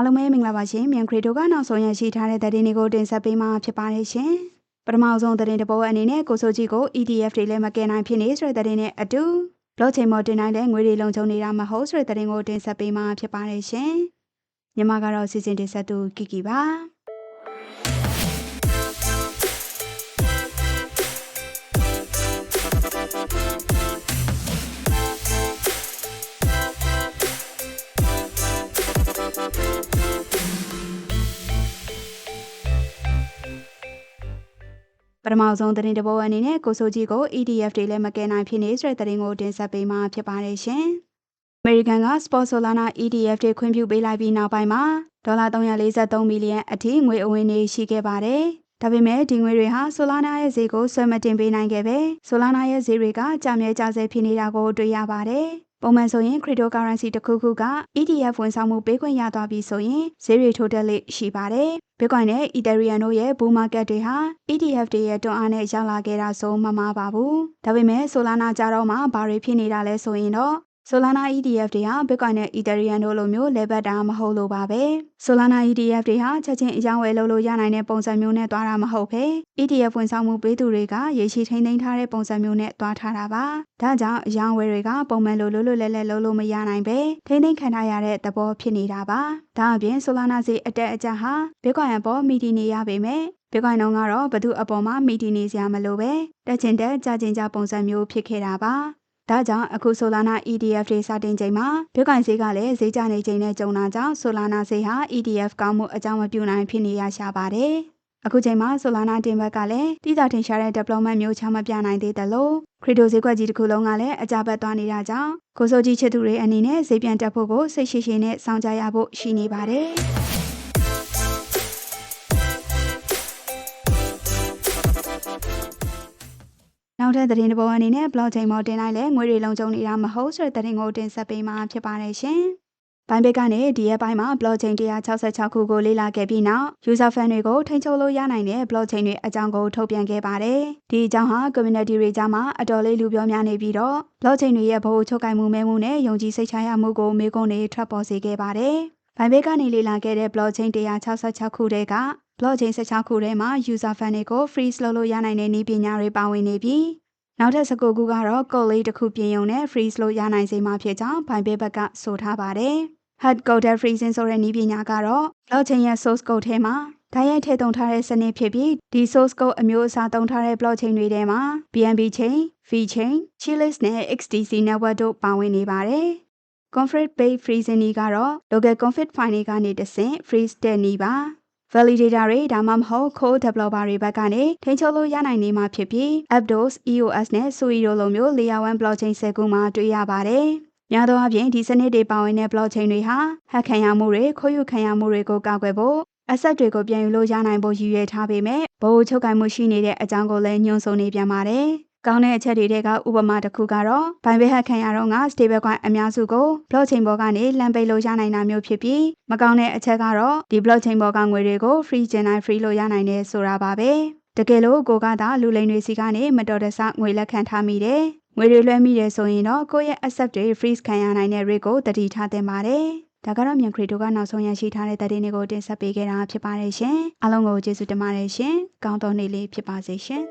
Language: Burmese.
အားလုံးပဲမင်္ဂလာပါရှင်မြန်ခရီတိုကနောက်ဆုံးရရှိထားတဲ့သတင်းတွေကိုတင်ဆက်ပေးမှာဖြစ်ပါတယ်ရှင်ပထမဆုံးသတင်းတစ်ပုဒ်အနေနဲ့ကိုဆိုကြီးကို ETF တွေလည်းမကယ်နိုင်ဖြစ်နေဆိုတဲ့သတင်းနဲ့အတူ blockchain ပေါ်တင်နိုင်တဲ့ငွေတွေလုံခြုံနေတာမဟုတ်ဆိုတဲ့သတင်းကိုတင်ဆက်ပေးမှာဖြစ်ပါတယ်ရှင်မြန်မာကတော့စီစဉ်တင်ဆက်သူကီကီပါ ထမဆုံးသတင်းတစ်ပုဒ်အနေနဲ့ကိုဆိုကြီးကို ETF တွေလည်းမကယ်နိုင်ဖြစ်နေဆိုတဲ့သတင်းကိုတင်ဆက်ပေးမှာဖြစ်ပါတယ်ရှင်။ American က Spot Solana ETF တွေခွင့်ပြုပေးလိုက်ပြီးနောက်ပိုင်းမှာဒေါ်လာ343မီလီယံအထိငွေအဝင်တွေရှိခဲ့ပါတယ်။ဒါပေမဲ့ဒီငွေတွေဟာ Solana ရဲ့ဈေးကိုဆွဲမတင်ပေးနိုင်ခဲ့ပဲ Solana ရဲ့ဈေးတွေကကြမြဲကြဆဲဖြစ်နေတာကိုတွေ့ရပါတယ်။ ပုံမှန်ဆိုရင် cryptocurrency တစ်ခုခုက ETF ဝန်ဆောင်မှုပေးခွင့်ရသွားပြီဆိုရင်ဈေးတွေထိုးတက်လေ့ရှိပါတယ်။ Bitcoin နဲ့ Ethereum တို့ရဲ့ bull market တွေဟာ ETF တွေရဲ့တွန်းအားနဲ့ ရောက်လာခဲ့တာဆို မမှားပါဘူး။ဒါပေမဲ့ Solana ကြတော့မှ ဘာတွေဖြစ်နေတာလဲဆိုရင်တော့ Solana ETF တွေဟာ Bitcoin နဲ့ Ethereum တို့လိုမျိုးလဲပတ်တာမဟုတ်လို့ပါပဲ။ Solana ETF တွေဟာချက်ချင်းအယောင်းဝယ်လုပ်လို့ရနိုင်တဲ့ပုံစံမျိုးနဲ့သွားတာမဟုတ်ပဲ ETF ဝန်ဆောင်မှုပေးသူတွေက ရေရှိထိန်းသိမ်းထားတဲ့ပုံစံမျိုးနဲ့သွားထားတာပါ။ဒါကြောင့်အယောင်းဝယ်တွေက ပုံမှန်လိုလွတ်လွတ်လပ်လပ်လုပ်လို့မရနိုင်ပဲထိန်းသိမ်းခံထားရတဲ့သဘောဖြစ်နေတာပါ။ဒါအပြင် Solana ဈေးအတက်အကျဟာ Bitcoin အပေါ်မိတည်နေရပေမဲ့ Bitcoin တော့ကတော့ဘသူအပေါ်မှာမိတည်နေစရာမလိုပဲတက်ချင်တက်ကြချင်ကြပုံစံမျိုးဖြစ်ခဲ့တာပါ။ ဒါကြောင့်အခု Solana ETF တွေစတင်ချိန်မှာ Bitcoin ဈေးကလည်းဈေးကျနေချိန်နဲ့ကြုံတာကြောင့် Solana ဈေးဟာ ETF ကောင်းမှုအကြောင်းမပြုနိုင်ဖြစ်နေရရှာပါတယ်။အခုချိန်မှာ Solana တင်ဘက်ကလည်းတိကျထင်ရှားတဲ့ development မျိုးချမပြနိုင်သေးတယ်လို့ခရီတိုဈေးကွက်ကြီးတစ်ခုလုံးကလည်းအကြပတ်သွားနေတာကြောင့်ကိုစိုးကြီးချစ်သူတွေအနေနဲ့ဈေးပြန်တက်ဖို့ကိုစိတ်ရှိရှိနဲ့စောင့်ကြရဖို့ရှိနေပါတယ်။ နောက်ထပ်သတင်းတစ်ပုဒ်အနေနဲ့ blockchain ပေါ်တင်လိုက်လဲငွေတွေလုံခြုံနေတာမဟုတ်ဆိုတဲ့သတင်းကိုတင်ဆက်ပေးမှာဖြစ်ပါတယ်ရှင်။ဘိုင်းဘက်ကနေဒီရက်ပိုင်းမှာ blockchain 166ခုကိုလေ့လာခဲ့ပြီးနောက် user fan တွေကိုထိန်းချုပ်လို့ရနိုင်တဲ့ blockchain တွေအကြောင်းကိုထုတ်ပြန်ခဲ့ပါတယ်။ဒီအကြောင်းဟာ community တွေကြားမှာအတော်လေးလူပြောများနေပြီးတော့ blockchain တွေရဲ့ဗဟိုချုပ်ကိုင်မှုမဲမှုနဲ့ယုံကြည်စိတ်ချရမှုကိုမေးခွန်းတွေထွက်ပေါ်စေခဲ့ပါတယ်။ဘိုင်းဘက်ကနေလေ့လာခဲ့တဲ့ blockchain 166ခုတဲ့က blockchain 16ခုထဲမှာ user fan တွေကို freeze လုပ်လို့ရနိုင်တဲ့နည်းပညာတွေပါဝင်နေပြီး နောက်ထပ်19ခုကတော့ code လေးတစ်ခုပြင်ရုံနဲ့ freeze လို့ရနိုင်စေမှာဖြစ်ကြောင်းဘိုင်ဘေးဘက်ကဆိုထားပါတယ်။ hard coded freezing ဆိုတဲ့နည်းပညာကတော့ blockchain ရဲ့ source code ထဲမှာဓာတ်ရိုက်ထည့်သွင်းထားတဲ့စနစ်ဖြစ်ပြီးဒီ source code အမျိုးအစားသုံးထားတဲ့ blockchain တွေထဲမှာ BNB chain, V chain, Chainlink နဲ့ XDC network တို့ပါဝင်နေပါတယ်။ config based freezing နည်းကတော့ local config file တွေကနေတဆင့် freeze တဲ့နည်းပါ။ validator တွေဒါမှမဟုတ် code developer တွေဘက်ကနေထိန်းချုပ်လို့ရနိုင်နေမှာဖြစ်ပြီး Aptos, EOS နဲ့ Sui တို့လိုမျိုး layer 1 blockchain 10ခုမှာတွေ့ရပါတယ်။များသောအားဖြင့်ဒီစနစ်တွေပါဝင်တဲ့ blockchain တွေဟာဟက်ခံရမှုတွေခိုးယူခံရမှုတွေကိုကာကွယ်ဖို့ asset တွေကိုပြန်ယူလို့ရနိုင်ဖို့ရည်ရွယ်ထားပေမဲ့ဗဟိုချုပ်ကိုင်မှုရှိနေတဲ့အကြောင်းကိုလည်းညွှန်ဆိုနေပြန်ပါတယ်။ ကောင်းတဲ့အချက်တွေတဲကဥပမာတစ်ခုကတော့ဘိုင်ဘဲဟက်ခံရတော့က stable coin အများစုကို blockchain ပေါ်ကနေလမ်းပိတ်လို့ရနိုင်တာမျိုးဖြစ်ပြီးမကောင်းတဲ့အချက်ကတော့ဒီ blockchain ပေါ်ကငွေတွေကို free ကျင်နိုင် free လို့ရနိုင်တယ်ဆိုတာပါပဲတကယ်လို့ကိုကသာလူလိမ်တွေစီကနေမတော်တဆငွေလက်ခံထားမိတယ်ငွေတွေလွှဲမိတယ်ဆိုရင်တော့ကိုယ့်ရဲ့ asset တွေ freeze ခံရနိုင်တဲ့ rate ကိုတတိထားသင့်ပါတယ်ဒါကတော့မြန်ခရီတိုကနောက်ဆုံးရရှိထားတဲ့သတင်းတွေကိုတင်ဆက်ပေးခဲ့တာဖြစ်ပါတယ်ရှင်အားလုံးကိုကျေးဇူးတင်ပါတယ်ရှင်ကောင်းသောနေ့လေးဖြစ်ပါစေရှင်